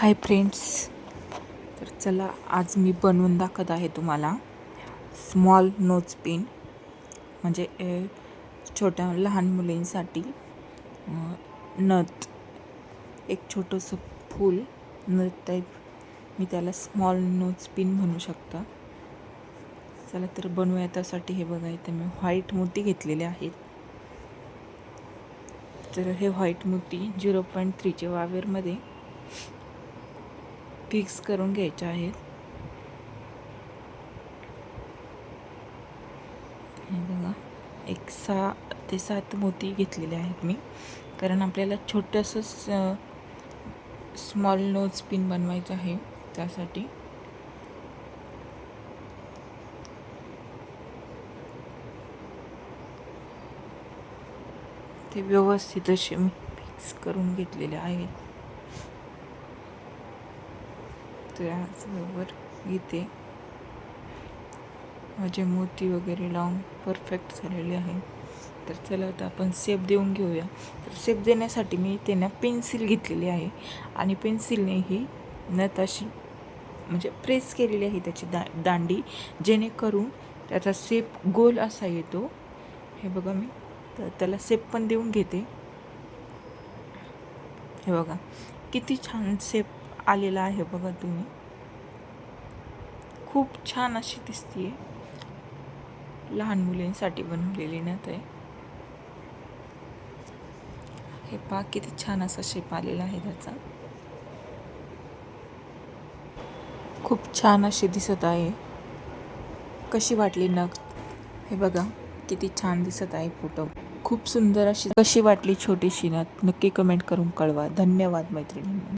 Hi friends. तर चला आज मी बनवून दाखवत आहे तुम्हाला स्मॉल नोज पिन. म्हणजे छोट्या लहान मुलींसाठी नथ. एक छोटंसं फूल नथ टाईप मी त्याला स्मॉल नोज पिन म्हणू शकता. चला तर बनवूया त्यासाठी. हे बघा इथे मी व्हाईट मोती घेतलेले आहेत. तर हे व्हाईट मोती झिरो पॉईंट थ्रीच्या वावेरमध्ये फिक्स करून घ्यायचे आहेत. हे बघा एक सहा ते सात मोती घेतलेले आहेत मी. कारण आपल्याला छोटंसं स्मॉल नोज पिन बनवायचं आहे त्यासाठी. ते व्यवस्थित असे मी फिक्स करून घेतलेले आहेत. त्याचबरोबर इथे माझे मोती वगैरे लावून परफेक्ट झालेले आहे. तर चला आता आपण सेप देऊन घेऊया. तर सेप देण्यासाठी मी त्यांना पेन्सिल घेतलेली आहे. आणि पेन्सिलने ही नथ अशी म्हणजे प्रेस केलेली आहे त्याची दा दांडी. जेणेकरून त्याचा सेप गोल असा येतो. हे बघा मी. तर त्याला सेप पण देऊन घेते. हे बघा. किती छान सेप आलेला आहे बघा तुम्ही. खूप छान अशी दिसतीये. लहान मुलींसाठी बनवलेली नथ आहे हे पा किती छान असा शेप आलेला आहे त्याचा. खूप छान अशी दिसत आहे. कशी वाटली नग? हे बघा किती छान दिसत आहे फोटो खूप सुंदर अशी कशी वाटली छोटीशी नथ नक्की कमेंट करून कळवा. धन्यवाद मैत्रिणींना.